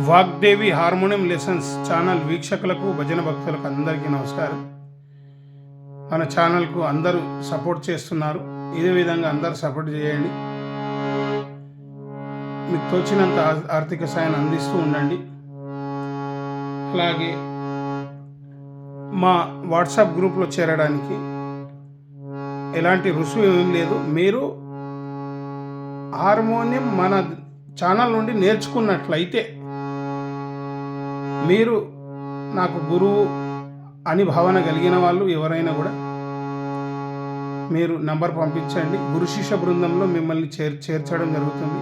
Vagdevi harmonium lessons channel వీక్షకులకు భజన భక్తులకు అందరికీ నమస్కారం. మన ఛానల్కు అందరూ సపోర్ట్ చేస్తున్నారు. ఇదే విధంగా అందరూ సపోర్ట్ చేయండి. మీకు తోచినంత ఆర్థిక సాయాన్ని అందిస్తూ ఉండండి. అలాగే మా వాట్సాప్ గ్రూప్లో చేరడానికి ఎలాంటి రుసుము ఏం లేదు. మీరు హార్మోనియం మన ఛానల్ నుండి నేర్చుకున్నట్లయితే మీరు నాకు గురువు అని భావన కలిగిన వాళ్ళు ఎవరైనా కూడా మీరు నంబర్ పంపించండి. గురు శిష్య బృందంలో మిమ్మల్ని చేర్ చేర్చడం జరుగుతుంది.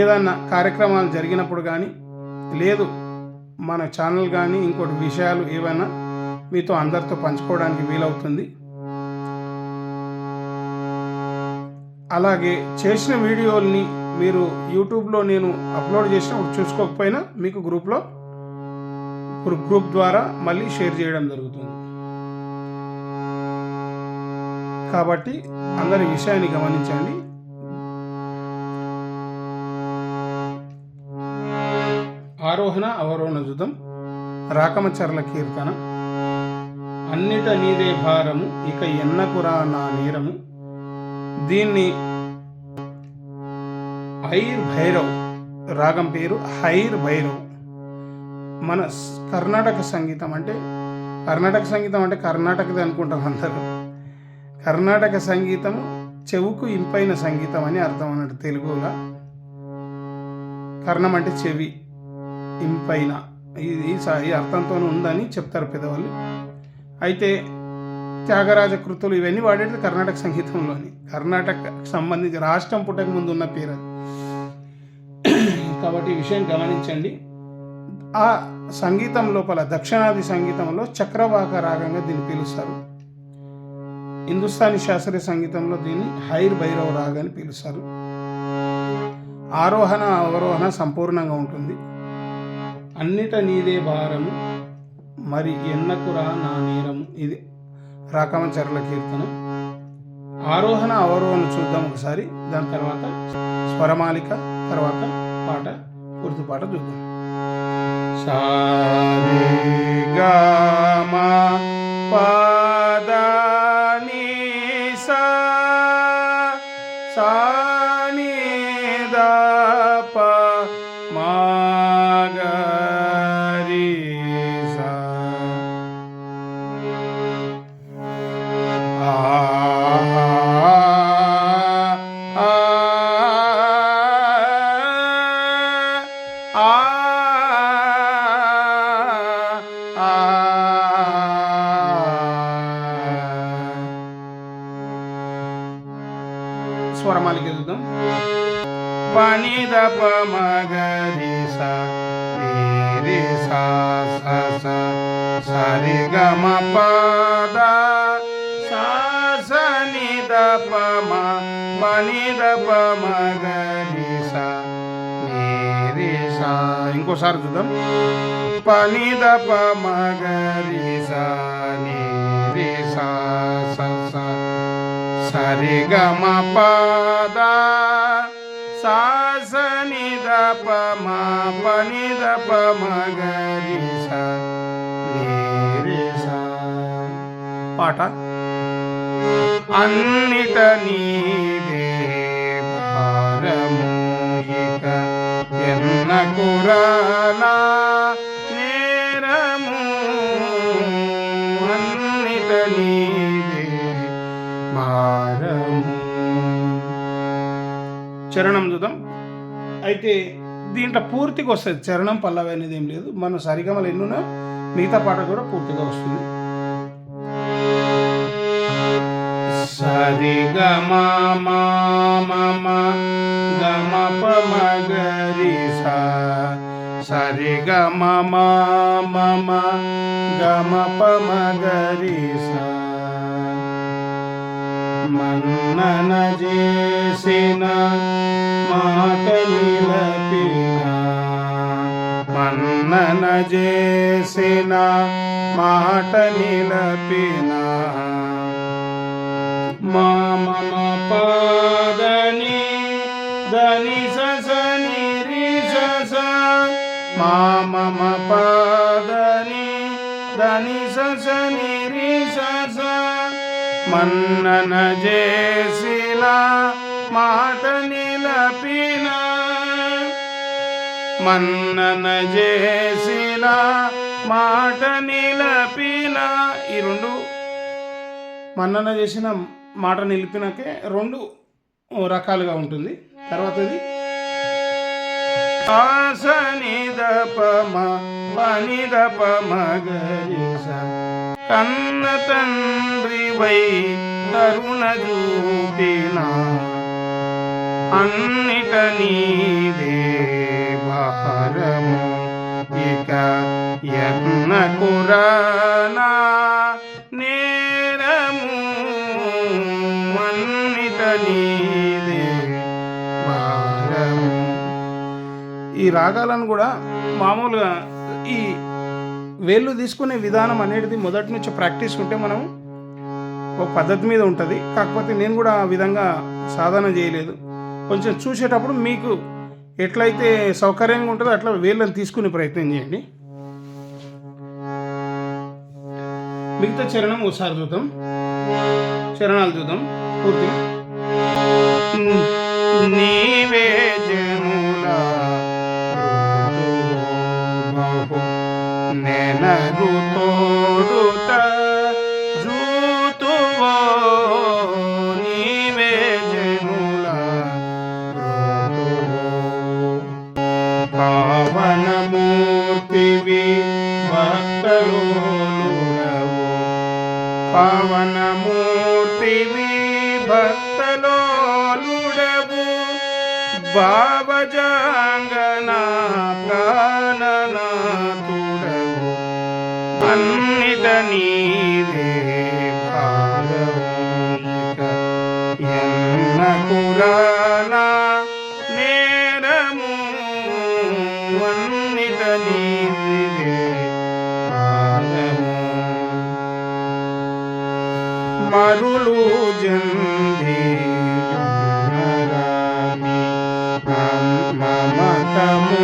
ఏదన్నా కార్యక్రమాలు జరిగినప్పుడు కానీ లేదు మన ఛానల్ కానీ ఇంకోటి విషయాలు ఏవైనా మీతో అందరితో పంచుకోవడానికి వీలవుతుంది. అలాగే చేసిన వీడియోల్ని మీరు యూట్యూబ్లో నేను అప్లోడ్ చేసిన చూసుకోకపోయినా మీకు గ్రూప్లో గ్రూప్ గ్రూప్ ద్వారా మళ్ళీ షేర్ చేయడం జరుగుతుంది. కాబట్టి అందరి విషయాన్ని గమనించండి. ఆరోహణ అవరోహణ జుతం రాకమచర్ల కీర్తన అన్నిట నీదే భారము ఇక ఎన్నకురా నా నేరము దీన్ని హైర్ భైరవ్ రాగం పేరు హైర్ భైరవ్. మన కర్ణాటక సంగీతం అంటే కర్ణాటక సంగీతం అంటే కర్ణాటకది అనుకుంటారు అందరూ. కర్ణాటక సంగీతం చెవుకు ఇంపైన సంగీతం అని అర్థం అన్నట్టు తెలుగులో. కర్ణం అంటే చెవి ఇంపైన. ఇది స- ఈ అర్థంతో ఉందని చెప్తారు పెద్దవాళ్ళు. అయితే త్యాగరాజ కృతులు ఇవన్నీ వాడేది కర్ణాటక సంగీతంలోని. కర్ణాటక సంబంధించి రాష్ట్రం పుట్టక ముందు ఉన్న పేరు అది. కాబట్టి ఈ విషయం గమనించండి. ఆ సంగీతం లోపల దక్షిణాది సంగీతంలో చక్రవాక రాగంగా దీన్ని పిలుస్తారు. హిందుస్థానీ శాస్త్రీయ సంగీతంలో దీన్ని హైర్ భైరవ రాగాన్ని పిలుస్తారు. ఆరోహణ అవరోహణ సంపూర్ణంగా ఉంటుంది. అన్నిట నీదే భారము మరి ఎన్నకురా నా నీరము ఇది రాకమచరల కీర్తన. ఆరోహణ అవరోహణ చూద్దాం ఒకసారి. దాని తర్వాత స్వరమాలిక తర్వాత పాట పూర్తి పాట చూద్దాం సారే స్వరమాలకి చూద్దాం పని దప మగరి సా సరి గమ పద సని స ద ప పని ద ప మగరి సా ఇంకోసారి చూద్దాం. పని ద ప మగరి సా ని సా సా సా సరి గమ పద సా స ని ద ప మ ప ని ద ప మ గ రి స ని రి స పాట అన్నిట నీదే భారము చరణం చూద్దాం. అయితే దీంట్లో పూర్తిగా వస్తుంది. చరణం పల్లవి అనేది ఏం లేదు. మనం సరిగమలు ఎన్నున్నా మిగతా పాట కూడా పూర్తిగా వస్తుంది. సరి గమ మమ గమ గరి సా. సరి గమ మమ గమ పమ గరి సా. మన్నన చేసిన మాట మన్నన చేసిన మాట నిలపిన మా మమ పాదని దని సని రి స మా మమ పదని దని సస నిరి మన్నన చేసిన మాట నిలపిన మన్నన చేసిన మాట నిలపిన ఈ రెండు మన్నన చేసిన మాట నిలిపినకే రెండు రకాలుగా ఉంటుంది. తర్వాతది ఆసనిదపమ నిదప గరిస కన్న తండ్రి వై కరుణ చూపిన అన్నిట నీదే భారము. ఇక ఎన్న కురానా నేరము అన్నిట నీదే భారము. ఈ రాగాలను కూడా మామూలుగా ఈ వేళ్ళు తీసుకునే విధానం అనేది మొదటి నుంచి ప్రాక్టీస్ ఉంటే మనం ఒక పద్ధతి మీద ఉంటుంది. కాకపోతే నేను కూడా ఆ విధంగా సాధన చేయలేదు. కొంచెం చూసేటప్పుడు మీకు ఎట్లయితే సౌకర్యంగా ఉంటుందో అట్లా వేళ్ళని తీసుకునే ప్రయత్నం చేయండి. మిగతా చరణం ఒకసారి చూద్దాం. చరణాలు చూద్దాం. పూర్తిగా. నీవే నెనరు తోడుత జూతువో నీవే జనుల పావనమూర్తివి భక్తలోలురవు పావనమూర్తివి భక్తలోలుడవు బాబజాంగన ప్రాణనాథుడవు అన్నిట నీవే భారమునిక ఎన్న కురానా నేరము అన్నిట నీవే భారము మరులు జంది మమతముంది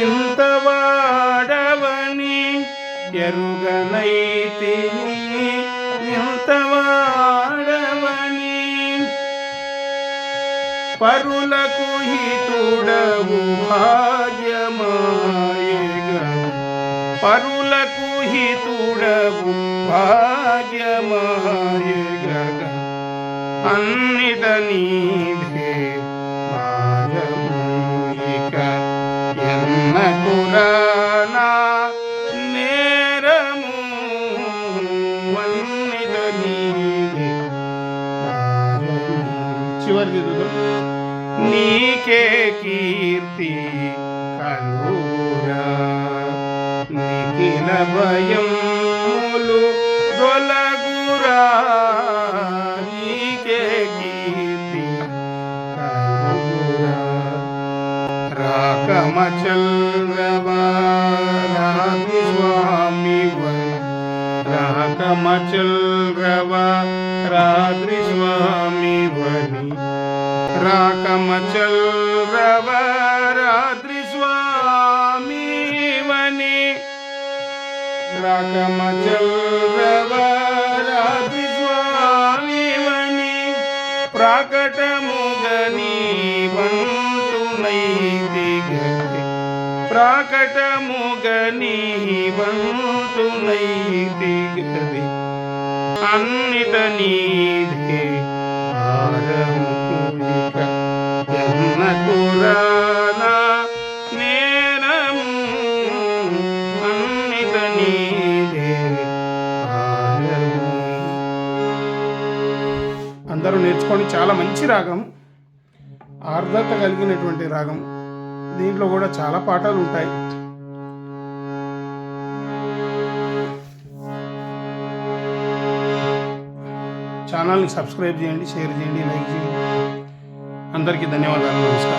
ಇಂಥವಾಡವನಿ ಎರುಗನೈತಿ ಇಂಥವಾಡವನಿ ಪರುಲ ಕುಹಿತುಡವು ಭಾಗ್ಯ ಮಾಯಗ ಪರುಲ ಕುಹಿತುಡವು ಭಾಗ್ಯ ಮಾಯಗ ಅನ್ನಿದ ನೀ చివరిది చూద్దాం. నీకే కీర్తి కలురా నిఖిల భయములు దొలగురా నీకే కీర్తి కలురా రాకమచల్ స్వామి రాకమచల్రవా రాత్రి స్వామి రాకమచల్ రాత్రి స్వామి వని రాకమచల్ రాత్రి స్వామి ప్రాకటముగని వంతునైతి గతి ప్రాకటముగని వంతునైతి గది అన్నిట ఆరము ఎన్న నీదే అందరూ నేర్చుకొని చాలా మంచి రాగం. ఆర్ద్రత కలిగినటువంటి రాగం. దీంట్లో కూడా చాలా పాటలు ఉంటాయి. ఛానల్ని సబ్స్క్రైబ్ చేయండి షేర్ చేయండి లైక్ చేయండి. అందరికీ ధన్యవాదాలు నమస్కారం.